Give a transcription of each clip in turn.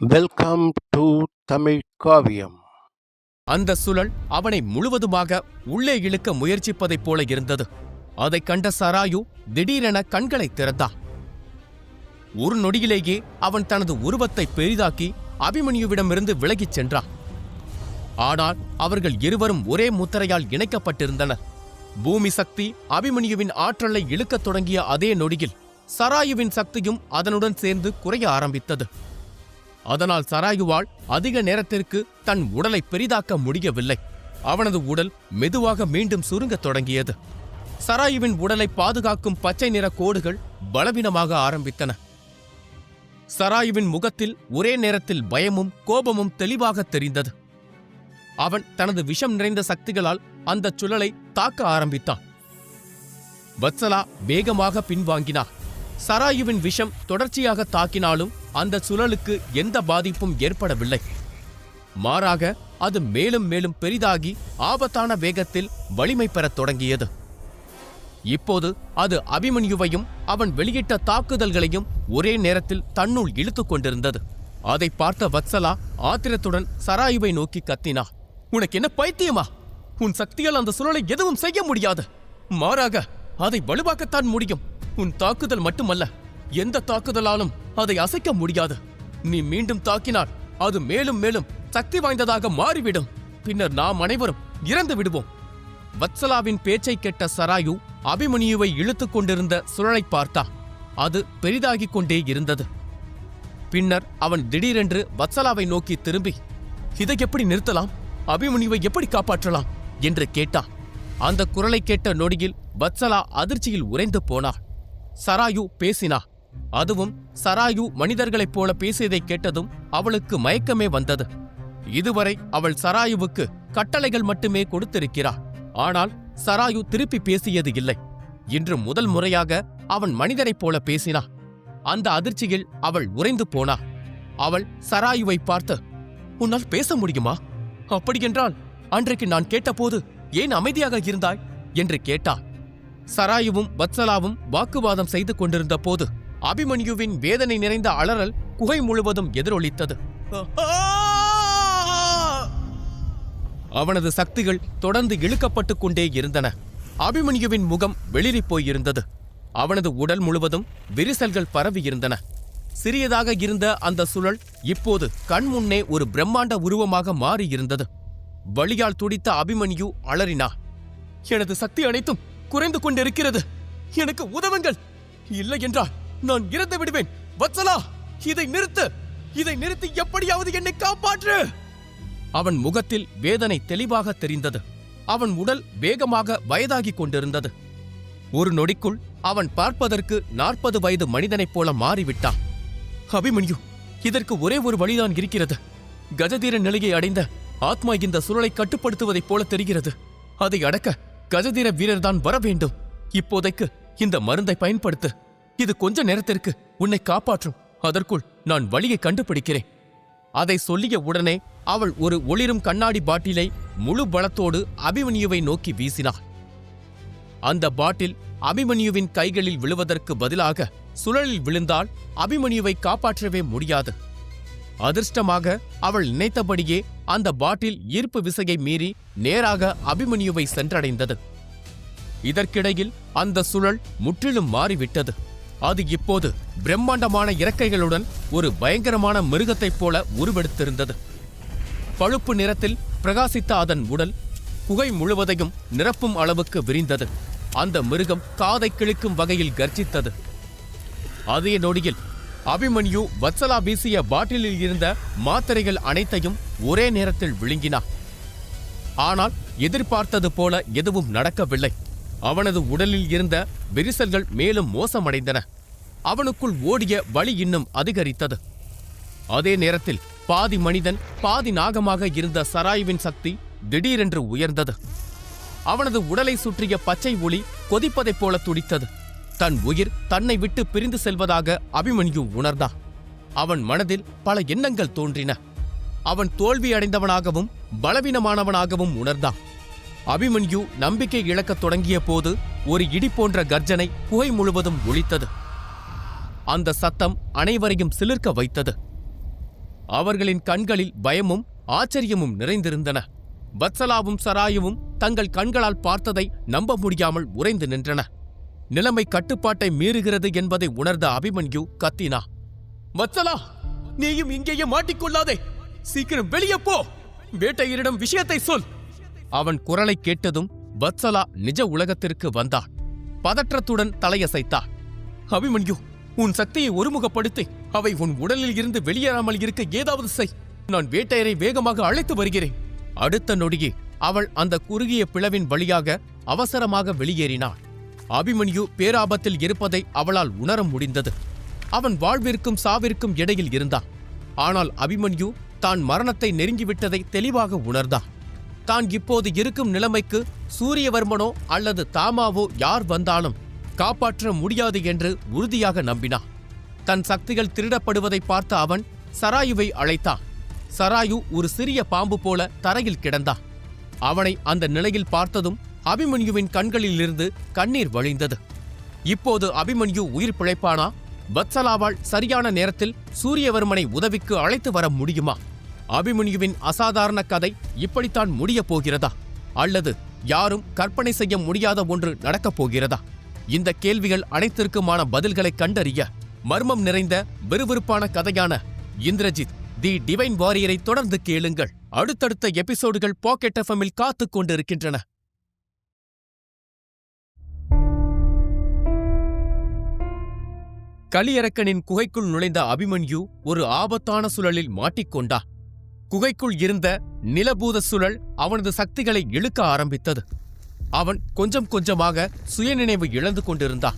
Welcome to Tamil காவியம். அந்த சுழல் அவனை முழுவதுமாக உள்ளே இழுக்க முயற்சிப்பதைப் போல இருந்தது. அதைக் கண்ட சராயு திடீரென கண்களைத் திறந்தான் ஒரு நொடியிலேயே அவன் தனது உருவத்தை பெரிதாக்கி அபிமன்யுவிடமிருந்து விலகிச் சென்றான் ஆனால் அவர்கள் இருவரும் ஒரே முத்திரையால் இணைக்கப்பட்டிருந்தனர். பூமி சக்தி அபிமன்யுவின் ஆற்றலை இழுக்கத் தொடங்கிய அதே நொடியில் சராயுவின் சக்தியும் அதனுடன் சேர்ந்து குறைய ஆரம்பித்தது. அதனால் சராயுவால் அதிக நேரத்திற்கு தன் உடலை பெரிதாக்க முடியவில்லை. அவனது உடல் மெதுவாக மீண்டும் சுருங்கத் தொடங்கியது. சராயுவின் உடலை பாதுகாக்கும் பச்சை நிற கோடுகள் பலவீனமாக ஆரம்பித்தன. சராயுவின் முகத்தில் ஒரே நேரத்தில் பயமும் கோபமும் தெளிவாக தெரிந்தது. அவன் தனது விஷம் நிறைந்த சக்திகளால் அந்தச் சுழலை தாக்க ஆரம்பித்தான். வத்சலா வேகமாக பின்வாங்கினார் சராயுவின் விஷம் தொடர்ச்சியாக தாக்கினாலும் அந்த சுழலுக்கு எந்த பாதிப்பும் ஏற்படவில்லை. மாறாக அது மேலும் மேலும் பெரிதாகி ஆபத்தான வேகத்தில் வலிமை பெறத் தொடங்கியது. இப்போது அது அபிமன்யுவையும் அவன் வெளியிட்ட தாக்குதல்களையும் ஒரே நேரத்தில் தன்னுள் இழுத்துக் கொண்டிருந்தது. அதை பார்த்த வத்சலா ஆத்திரத்துடன் சராயுவை நோக்கி கத்தினா உனக்கு என்ன பைத்தியமா? உன் சக்தியால் அந்த சுழலை எதுவும் செய்ய முடியாது. மாறாக அதை வலுவாக்கத்தான் முடியும். உன் தாக்குதல் மட்டுமல்ல எந்த தாக்குதலாலும் அதை அசைக்க முடியாது. நீ மீண்டும் தாக்கினால் அது மேலும் மேலும் சக்தி வாய்ந்ததாக மாறிவிடும். பின்னர் நாம் அனைவரும் இறந்து விடுவோம். வத்சலாவின் பேச்சை கேட்ட சராயு அபிமனியுவை இழுத்துக் கொண்டிருந்த சுழலை பார்த்தா. அது பெரிதாகிக் கொண்டே இருந்தது. பின்னர் அவன் திடீரென்று வத்சலாவை நோக்கி திரும்பி இதை எப்படி நிறுத்தலாம்? அபிமனியுவை எப்படி காப்பாற்றலாம்? என்று கேட்டான் அந்த குரலை கேட்ட நொடியில் வத்சலா அதிர்ச்சியில் உறைந்து போனார் சராயு பேசினா அதுவும் சராயு மனிதர்களைப் போல பேசியதைக் கேட்டதும் அவளுக்கு மயக்கமே வந்தது. இதுவரை அவள் சராயுவுக்கு கட்டளைகள் மட்டுமே கொடுத்திருக்கிறாள் ஆனால் சராயு திருப்பி பேசியது இல்லை. இன்று முதல் முறையாக அவன் மனிதரைப் போல பேசினா. அந்த அதிர்ச்சியில் அவள் உறைந்து போனா. அவள் சராயுவை பார்த்து உன்னால் பேச முடியுமா? அப்படியென்றால் அன்றைக்கு நான் கேட்டபோது ஏன் அமைதியாக இருந்தாய்? என்று கேட்டாள் சராயுவும் வத்சலாவும் வாக்குவாதம் செய்து கொண்டிருந்த போது அபிமன்யுவின் வேதனை நிறைந்த அலறல் குகை முழுவதும் எதிரொலித்தது. அவனது சக்திகள் தொடர்ந்து இழுக்கப்பட்டுக் கொண்டே இருந்தன. அபிமன்யுவின் முகம் வெளிரிப் போயிருந்தது. அவனது உடல் முழுவதும் விரிசல்கள் பரவியிருந்தன சிறியதாக இருந்த அந்த சுழல் இப்போது கண் முன்னே ஒரு பிரம்மாண்ட உருவமாக மாறியிருந்தது. வலியால் துடித்த அபிமன்யு அலறினா எனது சக்தி அனைத்தும் குறைந்து கொண்டிருக்கிறது. எனக்கு உதவுங்கள். இல்லை என்றால் நான் இறந்து விடுவேன். வத்சலா இதை நிறுத்து. இதை நிறுத்தி எப்படியாவது என்னை காப்பாற்று. அவன் முகத்தில் வேதனை தெளிவாக தெரிந்தது. அவன் உடல் வேகமாக வயதாகிக் கொண்டிருந்தது. ஒரு நொடிக்குள் அவன் பார்ப்பதற்கு நாற்பது வயது மனிதனைப் போல மாறிவிட்டான். அபிமன்யு இதற்கு ஒரே ஒரு வழிதான் இருக்கிறது. கஜதீர நிலையை அடைந்த ஆத்மா இந்த சுழலை கட்டுப்படுத்துவதைப் போல தெரிகிறது. அதை அடக்க கஜதீர வீரர்தான் வர வேண்டும் இப்போதைக்கு இந்த மருந்தை பயன்படுத்து. இது கொஞ்ச நேரத்திற்கு உன்னை காப்பாற்றும். அதற்குள் நான் வழியை கண்டுபிடிக்கிறேன். அதை சொல்லிய உடனே அவள் ஒரு ஒளிரும் கண்ணாடி பாட்டிலை முழு பலத்தோடு அபிமன்யுவை நோக்கி வீசினாள். அந்த பாட்டில் அபிமன்யுவின் கைகளில் விழுவதற்கு பதிலாக சுழலில் விழுந்தால் அபிமன்யுவை காப்பாற்றவே முடியாது. அதிர்ஷ்டமாக அவள் நினைத்தபடியே அந்த பாட்டில் ஈர்ப்பு விசையை மீறி நேராக அபிமன்யுவை சென்றடைந்தது. இதற்கிடையில் அந்த சுழல் முற்றிலும் மாறிவிட்டது. அது இப்போது பிரம்மாண்டமான இறக்கைகளுடன் ஒரு பயங்கரமான மிருகத்தைப் போல உருவெடுத்திருந்தது. பழுப்பு நிறத்தில் பிரகாசித்த அதன் உடல் குகை முழுவதையும் நிரப்பும் அளவுக்கு விரிந்தது. அந்த மிருகம் காதை கிழிக்கும் வகையில் கர்ஜித்தது. அதே நொடியில் அபிமன்யு வத்சலா வீசிய பாட்டிலில் இருந்த மாத்திரைகள் அனைத்தையும் ஒரே நேரத்தில் விழுங்கினார் ஆனால் எதிர்பார்த்தது போல எதுவும் நடக்கவில்லை. அவனது உடலில் இருந்த விரிசல்கள் மேலும் மோசமடைந்தன. அவனுக்குள் ஓடிய வலி இன்னும் அதிகரித்தது. அதே நேரத்தில் பாதி மனிதன் பாதி நாகமாக இருந்த சராயுவின் சக்தி திடீரென்று உயர்ந்தது. அவனது உடலை சுற்றிய பச்சை ஒளி கொதிப்பதைப் போல துடித்தது. தன் உயிர் தன்னை விட்டு பிரிந்து செல்வதாக அபிமன்யு உணர்ந்தான். அவன் மனதில் பல எண்ணங்கள் தோன்றின. அவன் தோல்வி அடைந்தவனாகவும் பலவீனமானவனாகவும் உணர்ந்தான். அபிமன்யு நம்பிக்கை இழக்கத் தொடங்கிய போது ஒரு இடி போன்ற கர்ஜனை குகை முழுவதும் ஒழித்தது. அந்த சத்தம் அனைவரையும் சிலிர்க்க வைத்தது. அவர்களின் கண்களில் பயமும் ஆச்சரியமும் நிறைந்திருந்தன. வத்சலாவும் சராயுவும் தங்கள் கண்களால் பார்த்ததை நம்ப முடியாமல் உறைந்து நின்றன. நிலைமை கட்டுப்பாட்டை மீறுகிறது என்பதை உணர்ந்த அபிமன்யு கத்தினா வத்சலா நீயும் இங்கேயே மாட்டிக்கொள்ளாதே. சீக்கிரம் வெளியே போ. வேட்டையரிடம் விஷயத்தை சொல். அவன் குரலை கேட்டதும் வத்சலா நிஜ உலகத்திற்கு வந்தாள் பதற்றத்துடன் தலையசைத்தாள் அபிமன்யு உன் சக்தியை ஒருமுகப்படுத்தி அவை உன் உடலில் இருந்து வெளியேறாமல் இருக்க ஏதாவது செய். நான் வேட்டையரை வேகமாக அழைத்து வருகிறேன். அடுத்த நொடியே அவள் அந்த குறுகிய பிளவின் வழியாக அவசரமாக வெளியேறினாள். அபிமன்யு பேராபத்தில் இருப்பதை அவளால் உணர முடிந்தது. அவன் வாழ்விற்கும் சாவிற்கும் இடையில் இருந்தான். ஆனால் அபிமன்யு தான் மரணத்தை நெருங்கிவிட்டதை தெளிவாக உணர்ந்தான். தான் இப்போது இருக்கும் நிலைமைக்கு சூரியவர்மனோ அல்லது தாமாவோ யார் வந்தாலும் காப்பாற்ற முடியாது என்று உறுதியாக நம்பினான். தன் சக்திகள் திருடப்படுவதை பார்த்த அவன் சராயுவை அழைத்தான். சராயு ஒரு சிறிய பாம்பு போல தரையில் கிடந்தான். அவனை அந்த நிலையில் பார்த்ததும் அபிமன்யுவின் கண்களிலிருந்து கண்ணீர் வழிந்தது. இப்போது அபிமன்யு உயிர் பிழைப்பானா? வத்சலாவால் சரியான நேரத்தில் சூரியவர்மனை உதவிக்கு அழைத்து வர முடியுமா? அபிமன்யுவின் அசாதாரண கதை இப்படித்தான் முடியப் போகிறதா? அல்லது யாரும் கற்பனை செய்ய முடியாத ஒன்று நடக்கப் போகிறதா? இந்த கேள்விகள் அனைத்திற்குமான பதில்களை கண்டறிய மர்மம் நிறைந்த விறுவிறுப்பான கதையான இந்திரஜித் தி டிவைன் வாரியரை தொடர்ந்து கேளுங்கள். அடுத்தடுத்த எபிசோடுகள் பாக்கெட் எஃப்எம்மில் காத்துக் கொண்டிருக்கின்றன. கலியரக்கனின் குகைக்குள் நுழைந்த அபிமன்யு ஒரு ஆபத்தான சுழலில் மாட்டிக்கொண்டா? குகைக்குள் இருந்த நிலபூத சுழல் அவனது சக்திகளை இழுக்க ஆரம்பித்தது. அவன் கொஞ்சம் கொஞ்சமாக சுயநினைவு இழந்து கொண்டிருந்தான்.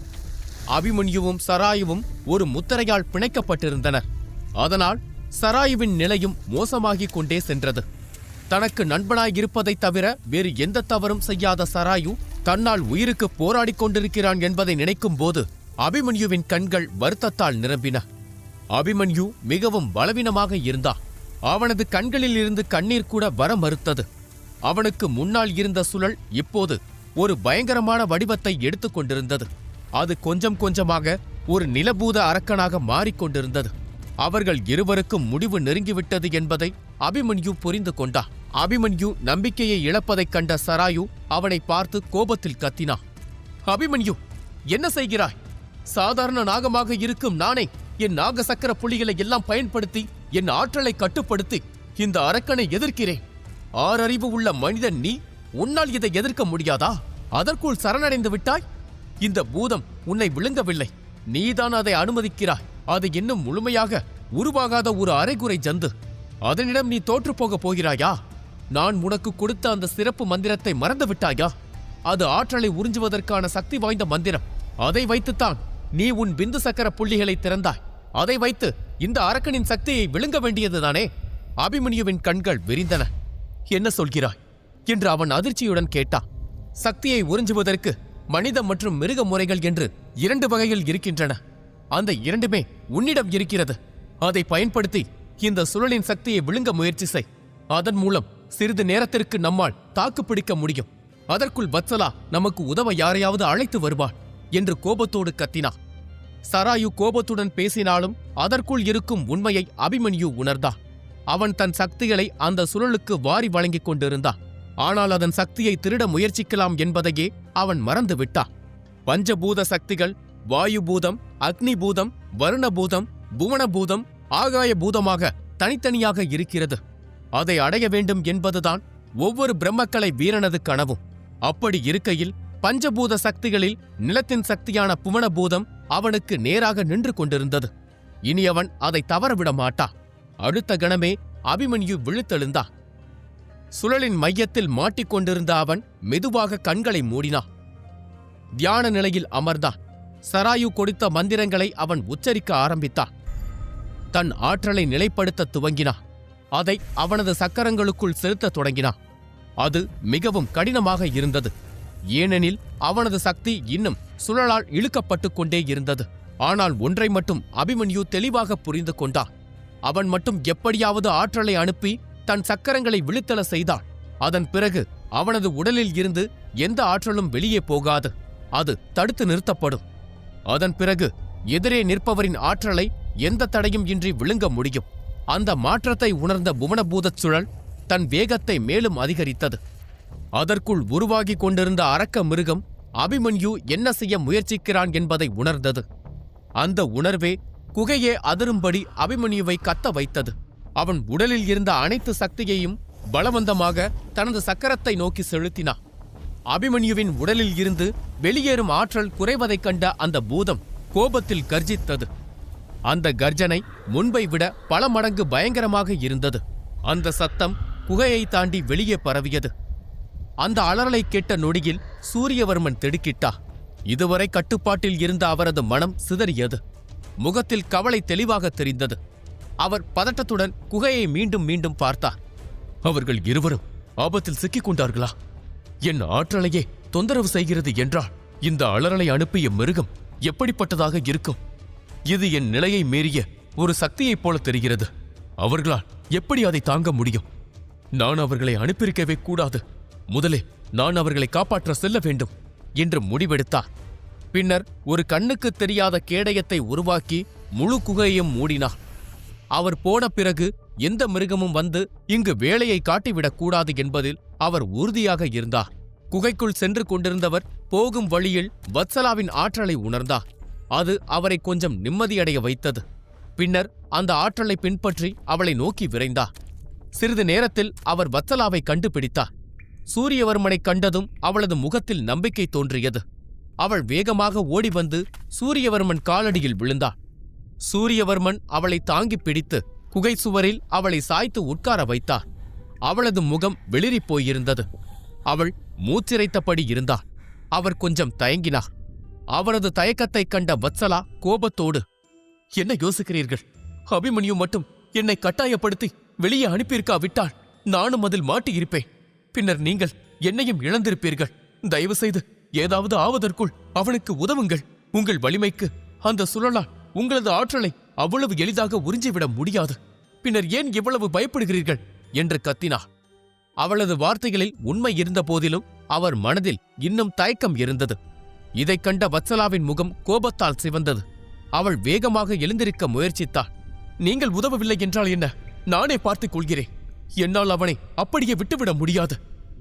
அபிமன்யுவும் சராயுவும் ஒரு முத்திரையால் பிணைக்கப்பட்டிருந்தனர். அதனால் சராயுவின் நிலையும் மோசமாகிக் கொண்டே சென்றது. தனக்கு நண்பனாய் இருப்பதைத் தவிர வேறு எந்த தவறும் செய்யாத சராயு தன்னால் உயிருக்கு போராடிக் கொண்டிருக்கிறான் என்பதை நினைக்கும் போது அபிமன்யுவின் கண்கள் வருத்தத்தால் நிரம்பின. அபிமன்யு மிகவும் பலவீனமாக இருந்தான். அவனது கண்களில் இருந்து கண்ணீர் கூட வர மறுத்தது. அவனுக்கு முன்னால் இருந்த சுழல் இப்போது ஒரு பயங்கரமான வடிவத்தை எடுத்துக் கொண்டிருந்தது. அது கொஞ்சம் கொஞ்சமாக ஒரு நிலபூத அரக்கனாக மாறிக்கொண்டிருந்தது அவர்கள் இருவருக்கும் முடிவு நெருங்கிவிட்டது என்பதை அபிமன்யு புரிந்து கொண்டான் அபிமன்யு நம்பிக்கையை இழப்பதைக் கண்ட சராயு அவனை பார்த்து கோபத்தில் கத்தினான் அபிமன்யு என்ன செய்கிறாய்? சாதாரண நாகமாக இருக்கும் நானே. என் நாக சக்கர புள்ளிகளை எல்லாம் பயன்படுத்தி என் ஆற்றலை கட்டுப்படுத்தி இந்த அரக்கனை எதிர்க்கிறேன். ஆறறிவு உள்ள மனிதன் நீ உன்னால் இதை எதிர்க்க முடியாதா? அதற்குள் சரணடைந்து விட்டாய்? இந்த பூதம் உன்னை விழுங்கவில்லை. நீதான் அதை அனுமதிக்கிறாய். அது இன்னும் முழுமையாக உருவாகாத ஒரு அரைகுறை ஜந்து. அதனிடம் நீ தோற்றுப் போகப் போகிறாயா? நான் உனக்கு கொடுத்த அந்த சிறப்பு மந்திரத்தை மறந்து விட்டாயா? அது ஆற்றலை உறிஞ்சுவதற்கான சக்தி வாய்ந்த மந்திரம். அதை வைத்துத்தான் நீ உன் பிந்து சக்கர புள்ளிகளை திறந்தாய். அதை வைத்து இந்த அரக்கனின் சக்தியை விழுங்க வேண்டியதுதானே? அபிமன்யுவின் கண்கள் விரிந்தன. என்ன சொல்கிறாய்? என்று அவன் அதிர்ச்சியுடன் கேட்டான். சக்தியை உறிஞ்சுவதற்கு மனித மற்றும் மிருக முறைகள் என்று இரண்டு வகைகள் இருக்கின்றன. அந்த இரண்டுமே உன்னிடம் இருக்கிறது. அதை பயன்படுத்தி இந்த சுழலின் சக்தியை விழுங்க முயற்சி செய். அதன் மூலம் சிறிது நேரத்திற்கு நம்மால் தாக்குப்பிடிக்க முடியும். அதற்குள் வத்சலா நமக்கு உதவ யாரையாவது அழைத்து வருவாள் என்று கோபத்தோடு கத்தினான். சராயு கோபத்துடன் பேசினாலும் அதற்குள் இருக்கும் உண்மையை அபிமன்யு உணர்ந்தா. அவன் தன் சக்திகளை அந்த சுழலுக்கு வாரி வழங்கிக் கொண்டிருந்தா. ஆனால் அதன் சக்தியை திருட முயற்சிக்கலாம் என்பதையே அவன் மறந்து விட்டான் பஞ்சபூத சக்திகள் வாயு பூதம் அக்னி பூதம் வருண பூதம் பூதம் ஆகாய பூதமாக தனித்தனியாக இருக்கிறது. அதை அடைய வேண்டும் என்பதுதான் ஒவ்வொரு பிரம்மக்கலை வீரனது கனவும். அப்படி இருக்கையில் பஞ்சபூத சக்திகளில் நிலத்தின் சக்தியான புவன பூதம் அவனுக்கு நேராக நின்று கொண்டிருந்தது. இனி அவன் அதை தவறவிட மாட்டா அடுத்த கணமே அபிமன்யு விழுத்தெழுந்தா. சுழலின் மையத்தில் மாட்டிக்கொண்டிருந்த அவன் மெதுவாக கண்களை மூடினான் தியான நிலையில் அமர்ந்தான் சராயு கொடுத்த மந்திரங்களை அவன் உச்சரிக்க ஆரம்பித்தான் தன் ஆற்றலை நிலைப்படுத்த துவங்கினான் அதை அவனது சக்கரங்களுக்குள் செலுத்தத் தொடங்கினான் அது மிகவும் கடினமாக இருந்தது. ஏனெனில் அவனது சக்தி இன்னும் சுழலால் இழுக்கப்பட்டு கொண்டே இருந்தது. ஆனால் ஒன்றை மட்டும் அபிமன்யு தெளிவாக புரிந்து கொண்டான் அவன் மட்டும் எப்படியாவது ஆற்றலை அனுப்பி தன் சக்கரங்களை விழுத்தல செய்தான் அதன் பிறகு அவனது உடலில் இருந்து எந்த ஆற்றலும் வெளியே போகாது. அது தடுத்து நிறுத்தப்படும். அதன் பிறகு எதிரே நிற்பவரின் ஆற்றலை எந்த தடையும் இன்றி விழுங்க முடியும். அந்த மாற்றத்தை உணர்ந்த புவனபூதச் சுழல் தன் வேகத்தை மேலும் அதிகரித்தது. அதற்குள் உருவாகிக் கொண்டிருந்த அரக்க மிருகம் அபிமன்யு என்ன செய்ய முயற்சிக்கிறான் என்பதை உணர்ந்தது. அந்த உணர்வே குகையே அதிரும்படி அபிமன்யுவை கத்த வைத்தது. அவன் உடலில் இருந்த அனைத்து சக்தியையும் பலவந்தமாக தனது சக்கரத்தை நோக்கி செலுத்தினான். அபிமன்யுவின் உடலில் இருந்து வெளியேறும் ஆற்றல் குறைவதைக் கண்ட அந்த பூதம் கோபத்தில் கர்ஜித்தது. அந்த கர்ஜனை முன்பை விட பல மடங்கு பயங்கரமாக இருந்தது. அந்த சத்தம் குகையை தாண்டி வெளியே பரவியது. அந்த அலறலை கேட்ட நொடியில் சூரியவர்மன் திடுக்கிட்டா. இதுவரை கட்டுப்பாட்டில் இருந்த அவரது மனம் சிதறியது. முகத்தில் கவலை தெளிவாக தெரிந்தது. அவர் பதட்டத்துடன் குகையை மீண்டும் மீண்டும் பார்த்தார். அவர்கள் இருவரும் ஆபத்தில் சிக்கிக் கொண்டார்களா? என் ஆற்றலையே தொந்தரவு செய்கிறது என்றால் இந்த அலறலை அனுப்பிய மிருகம் எப்படிப்பட்டதாக இருக்கும்? இது என் நிலையை மீறிய ஒரு சக்தியைப் போல தெரிகிறது. அவர்களால் எப்படி அதை தாங்க முடியும்? நான் அவர்களை அனுப்பியிருக்கவே கூடாது. முதலே நான் அவர்களை காப்பாற்ற செல்ல வேண்டும் என்று முடிவெடுத்தார். பின்னர் ஒரு கண்ணுக்கு தெரியாத கேடயத்தை உருவாக்கி முழு குகையையும் மூடினார். அவர் போன பிறகு எந்த மிருகமும் வந்து இங்கு வேலையை காட்டிவிடக்கூடாது என்பதில் அவர் உறுதியாக இருந்தார். குகைக்குள் சென்று கொண்டிருந்தவர் போகும் வழியில் வத்சலாவின் ஆற்றலை உணர்ந்தார். அது அவரை கொஞ்சம் நிம்மதியடைய வைத்தது. பின்னர் அந்த ஆற்றலை பின்பற்றி அவளை நோக்கி விரைந்தார். சிறிது நேரத்தில் அவர் வத்சலாவை கண்டுபிடித்தார். சூரியவர்மனைக் கண்டதும் அவளது முகத்தில் நம்பிக்கை தோன்றியது. அவள் வேகமாக ஓடி வந்து சூரியவர்மன் காலடியில் விழுந்தாள். சூரியவர்மன் அவளை தாங்கிப் பிடித்து குகை சுவரில் அவளை சாய்த்து உட்கார வைத்தார் அவளது முகம் வெளிறிப் போயிருந்தது. அவள் மூச்சிரைத்தபடி இருந்தாள். அவர் கொஞ்சம் தயங்கினார். அவரது தயக்கத்தைக் கண்ட வத்சலா கோபத்தோடு என்ன யோசிக்கிறீர்கள்? அபிமன்யு மட்டும் என்னை கட்டாயப்படுத்தி வெளியே அனுப்பியிருக்காவிட்டால் நானும் அதில் மாட்டியிருப்பேன். பின்னர் நீங்கள் என்னையும் இழந்திருப்பீர்கள். தயவு செய்து ஏதாவது ஆவதற்குள் அவனுக்கு உதவுங்கள். உங்கள் வலிமைக்கு அந்த சுழலால் உங்களது ஆற்றலை அவ்வளவு எளிதாக உறிஞ்சிவிட முடியாது. பின்னர் ஏன் இவ்வளவு பயப்படுகிறீர்கள்? என்று கத்தினார் அவளது வார்த்தைகளில் உண்மை இருந்த போதிலும் அவர் மனதில் இன்னும் தயக்கம் இருந்தது. இதைக் கண்ட வத்சலாவின் முகம் கோபத்தால் சிவந்தது. அவள் வேகமாக எழுந்திருக்க முயற்சித்தாள். நீங்கள் உதவவில்லை என்றால் என்ன? நானே பார்த்துக் கொள்கிறேன். என்னால் அவனை அப்படியே விட்டுவிட முடியாது.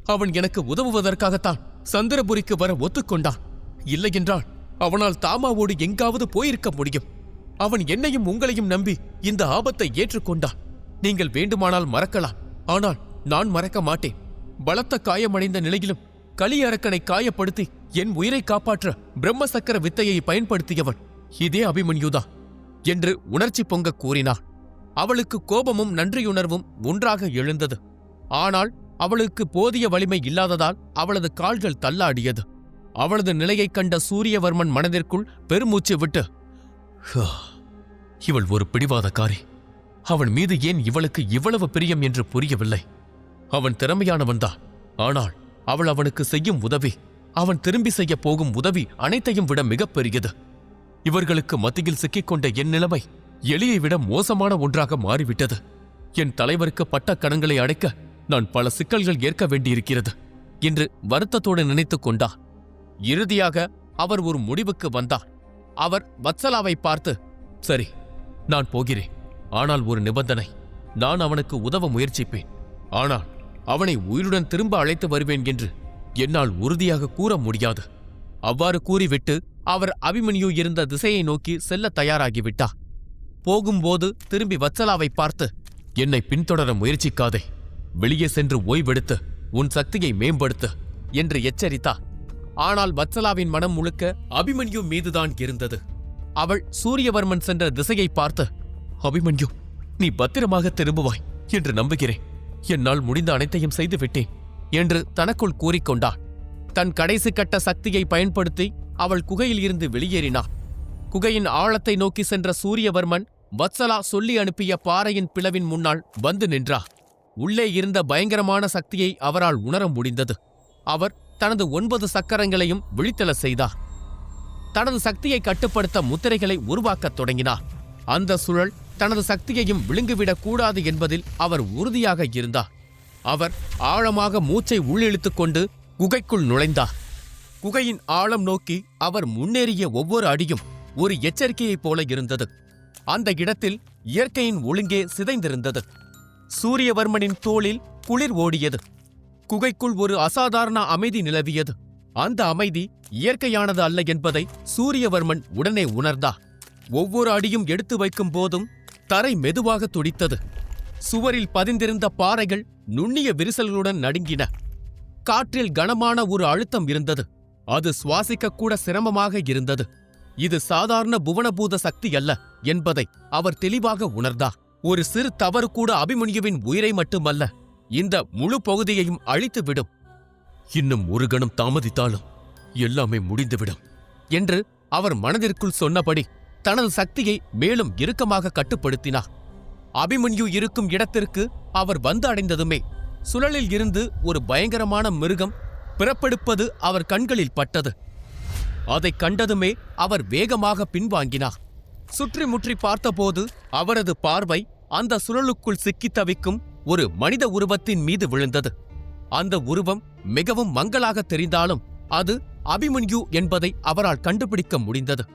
அவன் எனக்கு உதவுவதற்காகத்தான் சந்திரபுரிக்கு வர ஒத்துக்கொண்டான். இல்லையென்றால் அவனால் தாமாவோடு எங்காவது போயிருக்க முடியும். அவன் என்னையும் உங்களையும் நம்பி இந்த ஆபத்தை ஏற்றுக்கொண்டான். நீங்கள் வேண்டுமானால் மறக்கலாம். ஆனால் நான் மறக்க மாட்டேன். பலத்த காயமடைந்த நிலையிலும் களியரக்கனை காயப்படுத்தி என் உயிரை காப்பாற்ற பிரம்ம சக்கர வித்தையை பயன்படுத்தியவன். இதே அபிமன்யுதா என்று உணர்ச்சி பொங்க கூறினாள் அவளுக்கு கோபமும் நன்றியுணர்வும் ஒன்றாக எழுந்தது. ஆனால் அவளுக்கு போதிய வலிமை இல்லாததால் அவளது கால்கள் தள்ளாடியது. அவளது நிலையைக் கண்ட சூரியவர்மன் மனதிற்குள் பெருமூச்சு விட்டு இவள் ஒரு பிடிவாதக்காரி. அவன் மீது ஏன் இவளுக்கு இவ்வளவு பிரியம் என்று புரியவில்லை? அவன் திறமையானவன்தான் ஆனால் அவள் அவனுக்கு செய்யும் உதவி அவன் திரும்பி செய்யப் போகும் உதவி அனைத்தையும் விட மிகப்பெரியது இவர்களுக்கு மத்தியில் சிக்கிக்கொண்ட என் நிலைமை எலியை விட மோசமான ஒன்றாக மாறிவிட்டது. என் தலைவருக்கு பட்ட கணங்களை அடைக்க நான் பல சிக்கல்கள் ஏற்க வேண்டியிருக்கிறது என்று வருத்தத்தோடு நினைத்துக் கொண்டார் இறுதியாக அவர் ஒரு முடிவுக்கு வந்தார். அவர் வத்சலாவை பார்த்து சரி நான் போகிறேன். ஆனால் ஒரு நிபந்தனை. நான் அவனுக்கு உதவ முயற்சிப்பேன். ஆனால் அவனை உயிருடன் திரும்ப அழைத்து வருவேன் என்று என்னால் உறுதியாக கூற முடியாது. அவ்வாறு கூறிவிட்டு அவர் அபிமன்யு இருந்த திசையை நோக்கி செல்ல தயாராகிவிட்டார். போகும்போது திரும்பி வத்சலாவை பார்த்து என்னை பின்தொடர முயற்சிக்காதே. வெளியே சென்று ஓய்வெடுத்து உன் சக்தியை மேம்படுத்து என்று எச்சரித்தா. ஆனால் வத்சலாவின் மனம் முழுக்க அபிமன்யு மீதுதான் இருந்தது. அவள் சூரியவர்மன் சென்ற திசையை பார்த்து அபிமன்யு நீ பத்திரமாக திரும்புவாய் என்று நம்புகிறேன். என்னால் முடிந்த அனைத்தையும் செய்துவிட்டேன் என்று தனக்குள் கூறிக்கொண்டாள் தன் கடைசி கட்ட சக்தியை பயன்படுத்தி அவள் குகையில் இருந்து வெளியேறினாள் குகையின் ஆழத்தை நோக்கி சென்ற சூரியவர்மன் வத்சலா சொல்லி அனுப்பிய பாறையின் பிளவின் முன்னால் வந்து நின்றார். உள்ளே இருந்த பயங்கரமான சக்தியை அவரால் உணர முடிந்தது. அவர் தனது ஒன்பது சக்கரங்களையும் விழித்தல செய்தார். தனது சக்தியை கட்டுப்படுத்த முத்திரைகளை உருவாக்கத் தொடங்கினார். அந்த சுழல் தனது சக்தியையும் விழுங்கிவிடக் கூடாது என்பதில் அவர் உறுதியாக இருந்தார். அவர் ஆழமாக மூச்சை உள்ளிழுத்துக் கொண்டு குகைக்குள் நுழைந்தார். குகையின் ஆழம் நோக்கி அவர் முன்னேறிய ஒவ்வொரு அடியும் ஒரு எச்சரிக்கையைப் போல இருந்தது. அந்த இடத்தில் இயற்கையின் ஒழுங்கே சிதைந்திருந்தது. சூரியவர்மனின் தோளில் குளிர் ஓடியது. குகைக்குள் ஒரு அசாதாரண அமைதி நிலவியது. அந்த அமைதி இயற்கையானது அல்ல என்பதை சூரியவர்மன் உடனே உணர்ந்தா. ஒவ்வொரு அடியும் எடுத்து வைக்கும் போதும் தரை மெதுவாக துடித்தது. சுவரில் பதிந்திருந்த பாறைகள் நுண்ணிய விரிசல்களுடன் நடுங்கின. காற்றில் கனமான ஒரு அழுத்தம் இருந்தது. அது சுவாசிக்க கூட சிரமமாக இருந்தது. இது சாதாரண புவனபூத சக்தி அல்ல என்பதை அவர் தெளிவாக உணர்ந்தார் ஒரு சிறு தவறு கூட அபிமன்யுவின் உயிரை மட்டுமல்ல இந்த முழு பகுதியையும் அழித்துவிடும் இன்னும் ஒரு கணம் தாமதித்தாலும் எல்லாமே முடிந்துவிடும் என்று அவர் மனதிற்குள் சொன்னபடி தனது சக்தியை மேலும் இறுக்கமாக கட்டுப்படுத்தினார். அபிமன்யு இருக்கும் இடத்திற்கு அவர் வந்து அடைந்ததுமே சுழலில் இருந்து ஒரு பயங்கரமான மிருகம் பிறப்பெடுப்பது அவர் கண்களில் பட்டது. அதைக் கண்டதுமே அவர் வேகமாக பின்வாங்கினார். சுற்றி முற்றி பார்த்தபோது அவரது பார்வை அந்த சுழலுக்குள் சிக்கித் தவிக்கும் ஒரு மனித உருவத்தின் மீது விழுந்தது. அந்த உருவம் மிகவும் மங்களாக தெரிந்தாலும் அது அபிமன்யு என்பதை அவரால் கண்டுபிடிக்க முடிந்தது.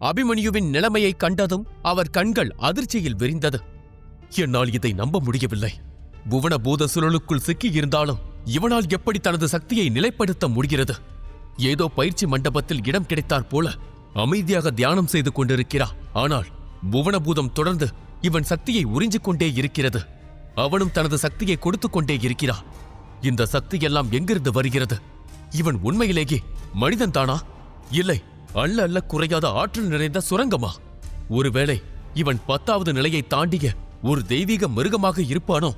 அபிமன்யுவின் நிலைமையை கண்டதும் அவர் கண்கள் அதிர்ச்சியில் விரிந்தது. என்னால் இதை நம்ப முடியவில்லை. புவன பூத சுழலுக்குள் சிக்கியிருந்தாலும் இவனால் எப்படி தனது சக்தியை நிலைப்படுத்த முடிகிறது? ஏதோ பயிற்சி மண்டபத்தில் இடம் கிடைத்தாற் போல அமைதியாக தியானம் செய்து கொண்டிருக்கிறார் ஆனால் புவனபூதம் தொடர்ந்து இவன் சக்தியை உறிஞ்சிக் கொண்டே இருக்கிறது. அவனும் தனது சக்தியை கொடுத்துக் கொண்டே இருக்கிறான் இந்த சக்தியெல்லாம் எங்கிருந்து வருகிறது? இவன் உண்மையிலேயே மனிதன் தானா? இல்லை அள்ள அல்ல குறையாத ஆற்றல் நிறைந்த சுரங்கமா? ஒருவேளை இவன் பத்தாவது நிலையை தாண்டிய ஒரு தெய்வீக மிருகமாக இருப்பானோ?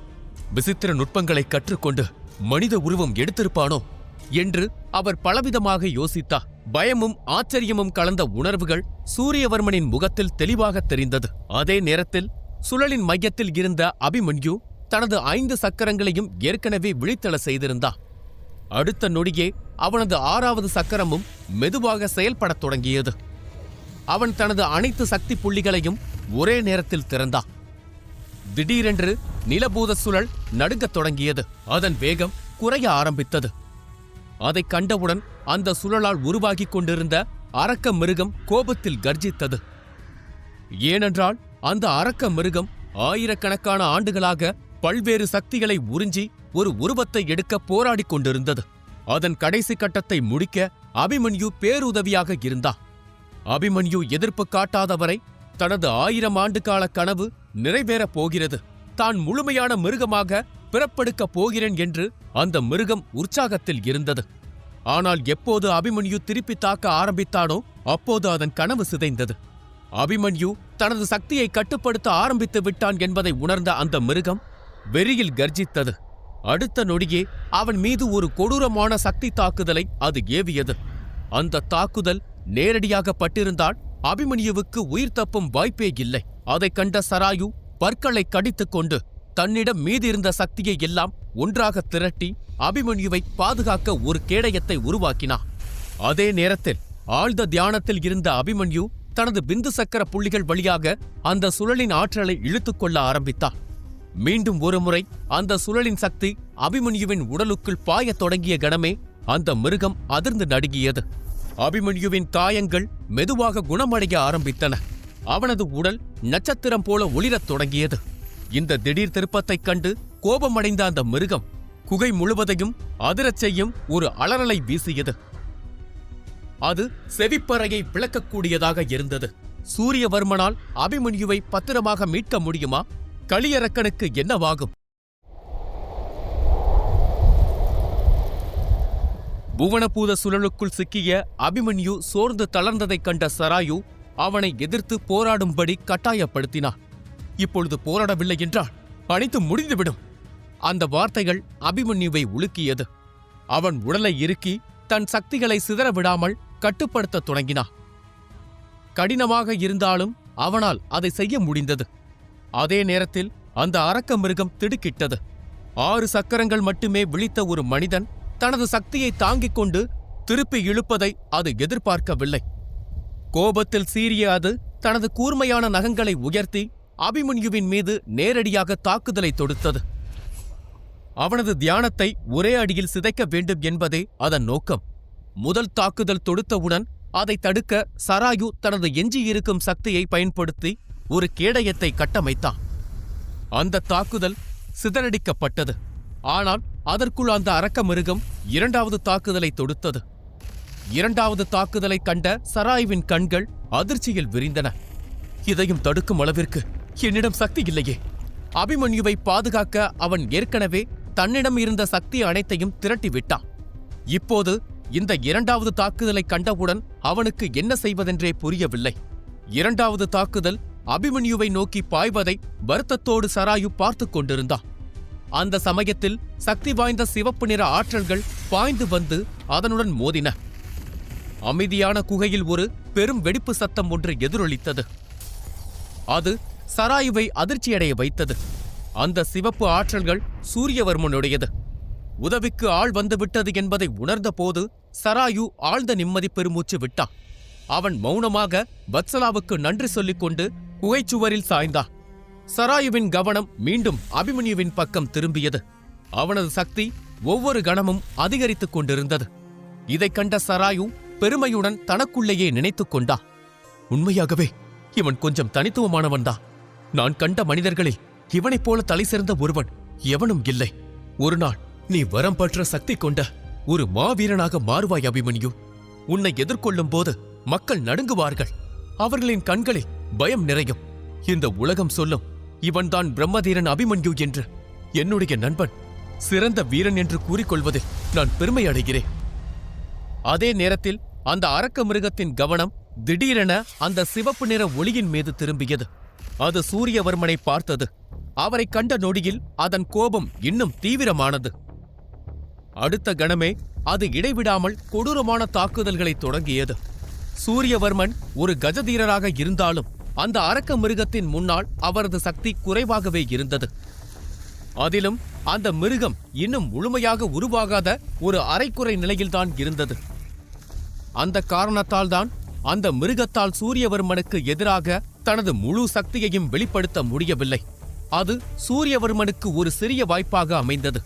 விசித்திர நுட்பங்களை கற்றுக்கொண்டு மனித உருவம் எடுத்திருப்பானோ? என்று அவர் பலவிதமாக யோசித்தார். பயமும் ஆச்சரியமும் கலந்த உணர்வுகள் சூரியவர்மனின் முகத்தில் தெளிவாக தெரிந்தது. அதே நேரத்தில் சுழலின் மையத்தில் இருந்த அபிமன்யு தனது ஐந்து சக்கரங்களையும் ஏற்கனவே விழித்தள செய்திருந்தார். அடுத்த நொடியே அவனது ஆறாவது சக்கரமும் மெதுவாக செயல்படத் தொடங்கியது. அவன் தனது அனைத்து சக்தி புள்ளிகளையும் ஒரே நேரத்தில் திறந்தான். திடீரென்று நிலபூத சுழல் நடுங்கத் தொடங்கியது. அதன் வேகம் குறைய ஆரம்பித்தது. அதைக் கண்டவுடன் அந்த சுழலால் உருவாகிக் கொண்டிருந்த அரக்க மிருகம் கோபத்தில் கர்ஜித்தது. ஏனென்றால் அந்த அரக்க மிருகம் ஆயிரக்கணக்கான ஆண்டுகளாக பல்வேறு சக்திகளை உறிஞ்சி ஒரு உருவத்தை எடுக்க போராடிக் கொண்டிருந்தது. அதன் கடைசி கட்டத்தை முடிக்க அபிமன்யு பேருதவியாக இருந்தார் அபிமன்யு எதிர்ப்பு காட்டாதவரை தனது ஆயிரம் ஆண்டு கால கனவு நிறைவேறப் போகிறது. தான் முழுமையான மிருகமாக பிறப்பெடுக்கப் போகிறேன் என்று அந்த மிருகம் உற்சாகத்தில் இருந்தது. ஆனால் எப்போது அபிமன்யு திருப்பி தாக்க ஆரம்பித்தானோ அப்போது அதன் கனவு சிதைந்தது. அபிமன்யு தனது சக்தியை கட்டுப்படுத்த ஆரம்பித்து விட்டான் என்பதை உணர்ந்த அந்த மிருகம் வெறியில் கர்ஜித்தது. அடுத்த நொடியே அவன் மீது ஒரு கொடூரமான சக்தி தாக்குதலை அது ஏவியது. அந்த தாக்குதல் நேரடியாக பட்டிருந்தால் அபிமன்யுவுக்கு உயிர் தப்பும் வாய்ப்பே இல்லை. அதைக் கண்ட சராயு பற்களை கடித்துக் தன்னிடம் மீதிருந்த சக்தியை எல்லாம் ஒன்றாக திரட்டி அபிமன்யுவை பாதுகாக்க ஒரு கேடயத்தை உருவாக்கினான். அதே நேரத்தில் ஆழ்ந்த தியானத்தில் இருந்த அபிமன்யு தனது பிந்து சக்கர புள்ளிகள் வழியாக அந்த சுழலின் ஆற்றலை இழுத்துக்கொள்ள ஆரம்பித்தான். மீண்டும் ஒருமுறை அந்த சுழலின் சக்தி அபிமன்யுவின் உடலுக்குள் பாயத் தொடங்கிய கணமே அந்த மிருகம் அதிர்ந்து நடுங்கியது. அபிமன்யுவின் காயங்கள் மெதுவாக குணமடைய ஆரம்பித்தன. அவனது உடல் நட்சத்திரம் போல ஒளிரத் தொடங்கியது. இந்த திடீர் திருப்பத்தைக் கண்டு கோபமடைந்த அந்த மிருகம் குகை முழுவதையும் அதிரச் செய்யும் ஒரு அலறலை வீசியது. அது செவிப்பறையை விளக்கக்கூடியதாக இருந்தது. சூரியவர்மனால் அபிமன்யுவை பத்திரமாக மீட்க முடியுமா? களியரக்கனுக்கு என்னவாகும்? புவனபூத சுழலுக்குள் சிக்கிய அபிமன்யு சோர்ந்து தளர்ந்ததைக் கண்ட சராயு அவனை எதிர்த்து போராடும்படி கட்டாயப்படுத்தினார் இப்பொழுது போராடவில்லை என்றால் அனைத்து முடிந்துவிடும். அந்த வார்த்தைகள் அபிமன்யுவை உலுக்கியது. அவன் உடலை இறுக்கி தன் சக்திகளை சிதற விடாமல் கட்டுப்படுத்தத் தொடங்கினான். கடினமாக இருந்தாலும் அவனால் அதை செய்ய முடிந்தது. அதே நேரத்தில் அந்த அரக்க மிருகம் திடுக்கிட்டது. ஆறு சக்கரங்கள் மட்டுமே விழித்த ஒரு மனிதன் தனது சக்தியை தாங்கிக் கொண்டு திருப்பி இழுப்பதை அது எதிர்பார்க்கவில்லை. கோபத்தில் சீறிய அது தனது கூர்மையான நகங்களை உயர்த்தி அபிமன்யுவின் மீது நேரடியாக தாக்குதலை தொடுத்தது. அவனது தியானத்தை ஒரே அடியில் சிதைக்க வேண்டும் என்பதே அதன் நோக்கம். முதல் தாக்குதல் தொடுத்தவுடன் அதை தடுக்க சராயு தனது எஞ்சியிருக்கும் சக்தியை பயன்படுத்தி ஒரு கேடயத்தை கட்டமைத்தான். அந்த தாக்குதல் சிதறடிக்கப்பட்டது. ஆனால் அதற்குள் அந்த அரக்க மிருகம் இரண்டாவது தாக்குதலை தொடுத்தது. இரண்டாவது தாக்குதலை கண்ட சராயுவின் கண்கள் அதிர்ச்சியில் விரிந்தன. இதையும் தடுக்கும் அளவிற்கு என்னிடம் சக்தி இல்லையே. அபிமன்யுவை பாதுகாக்க அவன் ஏற்கனவே தன்னிடம் இருந்த சக்தி அனைத்தையும் திரட்டி விட்டான் இப்போது இந்த இரண்டாவது தாக்குதலை கண்டவுடன் அவனுக்கு என்ன செய்வதென்றே புரியவில்லை. இரண்டாவது தாக்குதல் அபிமன்யுவை நோக்கி பாய்வதை வருத்தத்தோடு சராயு பார்த்து கொண்டிருந்தான். அந்த சமயத்தில் சக்தி வாய்ந்த சிவப்பு நிற ஆற்றல்கள் பாய்ந்து வந்து அதனுடன் மோதின. அமைதியான குகையில் ஒரு பெரும் வெடிப்பு சத்தம் ஒன்று எதிரொலித்தது. அது சராயுவை அதிர்ச்சியடைய வைத்தது. அந்த சிவப்பு ஆற்றல்கள் சூரியவர்மனுடையது. உதவிக்கு ஆள் வந்துவிட்டது என்பதை உணர்ந்தபோது சராயு ஆழ்ந்த நிம்மதி பெருமூச்சு விட்டான். அவன் மௌனமாக வத்சலாவுக்கு நன்றி சொல்லிக் கொண்டு குகைச்சுவரில் சாய்ந்தான் சராயுவின் கவனம் மீண்டும் அபிமன்யுவின் பக்கம் திரும்பியது. அவனது சக்தி ஒவ்வொரு கணமும் அதிகரித்துக் கொண்டிருந்தது. இதைக் கண்ட சராயு பெருமையுடன் தனக்குள்ளேயே நினைத்துக் கொண்டா. உண்மையாகவே இவன் கொஞ்சம் தனித்துவமானவன்தான் நான் கண்ட மனிதர்களில் இவனைப் போல தலை சிறந்த ஒருவன் எவனும் இல்லை. ஒரு நாள் நீ வரம் பற்ற சக்தி கொண்ட ஒரு மாவீரனாக மாறுவாய் அபிமன்யு. உன்னை எதிர்கொள்ளும் போது மக்கள் நடுங்குவார்கள். அவர்களின் கண்களில் பயம் நிறையும். இந்த உலகம் சொல்லும் இவன்தான் பிரம்மதீரன் அபிமன்யு என்று என்னுடைய நண்பன் சிறந்த வீரன் என்று கூறிக்கொள்வதில் நான் பெருமை அடைகிறேன். அதே நேரத்தில் அந்த அரக்க மிருகத்தின் கவனம் திடீரென அந்த சிவப்பு நிற ஒளியின் மீது திரும்பியது. அது சூரியவர்மனை பார்த்தது. அவரை கண்ட நொடியில் அதன் கோபம் இன்னும் தீவிரமானது. அடுத்த கணமே அது இடைவிடாமல் கொடூரமான தாக்குதல்களை தொடங்கியது. சூரியவர்மன் ஒரு கஜதீரராக இருந்தாலும் அந்த அரக்க மிருகத்தின் முன்னால் அவரது சக்தி குறைவாகவே இருந்தது. அதிலும் அந்த மிருகம் இன்னும் முழுமையாக உருவாகாத ஒரு அரைக்குறை நிலையில்தான் இருந்தது. அந்த காரணத்தால் தான் அந்த மிருகத்தால் சூரியவர்மனுக்கு எதிராக தனது முழு சக்தியையும் வெளிப்படுத்த முடியவில்லை. அது சூரியவர்மனுக்கு ஒரு சிறிய வாய்ப்பாக அமைந்தது.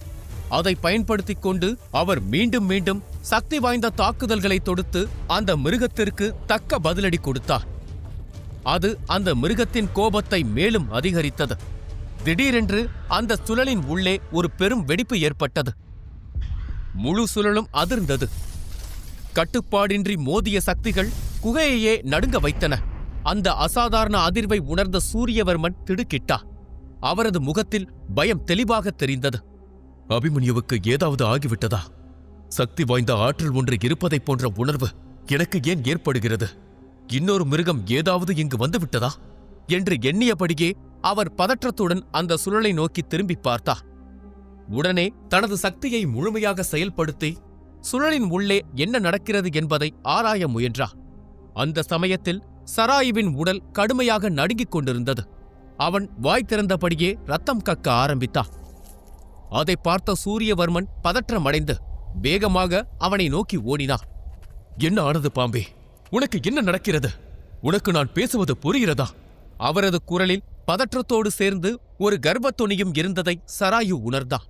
அதை பயன்படுத்திக் கொண்டு அவர் மீண்டும் மீண்டும் சக்தி வாய்ந்த தாக்குதல்களை தொடுத்து அந்த மிருகத்திற்கு தக்க பதிலடி கொடுத்தார். அது அந்த மிருகத்தின் கோபத்தை மேலும் அதிகரித்தது. திடீரென்று அந்த சுழலின் உள்ளே ஒரு பெரும் வெடிப்பு ஏற்பட்டது. முழு சுழலும் அதிர்ந்தது. கட்டுப்பாடின்றி மோதிய சக்திகள் குகையையே நடுங்க வைத்தன. அந்த அசாதாரண அதிர்வை உணர்ந்த சூரியவர்மன் திடுக்கிட்டார் அவரது முகத்தில் பயம் தெளிவாக தெரிந்தது. அபிமன்யுவுக்கு ஏதாவது ஆகிவிட்டதா? சக்தி வாய்ந்த ஆற்றல் ஒன்று இருப்பதைப் போன்ற உணர்வு எனக்கு ஏன் ஏற்படுகிறது? இன்னொரு மிருகம் ஏதாவது இங்கு வந்துவிட்டதா? என்று எண்ணியபடியே அவர் பதற்றத்துடன் அந்த சுழலை நோக்கி திரும்பி பார்த்தார் உடனே தனது சக்தியை முழுமையாக செயல்படுத்தி சுழலின் உள்ளே என்ன நடக்கிறது என்பதை ஆராய முயன்றார் அந்த சமயத்தில் சராயுவின் உடல் கடுமையாக நடுங்கிக் கொண்டிருந்தது. அவன் வாய் திறந்தபடியே ரத்தம் கக்க ஆரம்பித்தான். அதை பார்த்த சூரியவர்மன் பதற்றமடைந்து வேகமாக அவனை நோக்கி ஓடினான். என்ன ஆனது பாம்பே? உனக்கு என்ன நடக்கிறது? உனக்கு நான் பேசுவது புரிகிறதா? அவரது குரலில் பதற்றத்தோடு சேர்ந்து ஒரு கர்ப்பத்துணியும் இருந்ததை சராயு உணர்ந்தான்.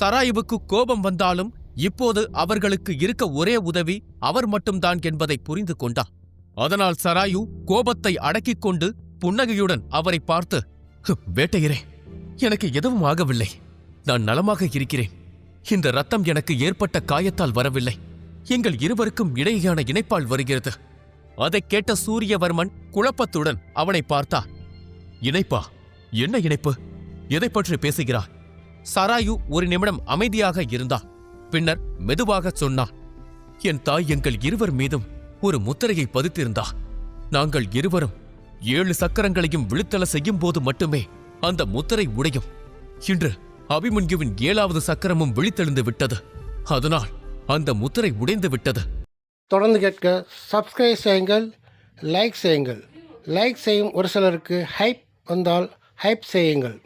சராயுவுக்கு கோபம் வந்தாலும் இப்போது அவர்களுக்கு இருக்க ஒரே உதவி அவர் மட்டும்தான் என்பதை புரிந்து கொண்டான். அதனால் சராயு கோபத்தை அடக்கிக் கொண்டு புன்னகையுடன் அவரை பார்த்து வேட்டையரே எனக்கு எதுவும் ஆகவில்லை. நான் நலமாக இருக்கிறேன். இந்த ரத்தம் எனக்கு ஏற்பட்ட காயத்தால் வரவில்லை. எங்கள் இருவருக்கும் இடையேயான இணைப்பால் வருகிறது. அதைக் கேட்ட சூரியவர்மன் குழப்பத்துடன் அவனை பார்த்தா இணைப்பா? என்ன இணைப்பு? எதைப் பற்றி பேசுகிறார் சராயு ஒரு நிமிடம் அமைதியாக இருந்தான். பின்னர் மெதுவாகச் சொன்னான் என் தாய் எங்கள் இருவர் மீதும் ஒரு முத்திரையை பதித்திருந்தா. நாங்கள் இருவரும் ஏழு சக்கரங்களையும் விழுத்தல செய்யும் போது மட்டுமே அந்த முத்திரை உடையும். இன்று அபிமன்யுவின் ஏழாவது சக்கரமும் விழித்தெழுந்து விட்டது. அதனால் அந்த முத்திரை உடைந்து விட்டது. தொடர்ந்து கேட்க சப்ஸ்கிரைப் செய்யுங்கள் லைக் செய்யுங்கள். லைக் செய்யும் ஒரு சிலருக்கு ஹைப் வந்தால் ஹைப் செய்யுங்கள்.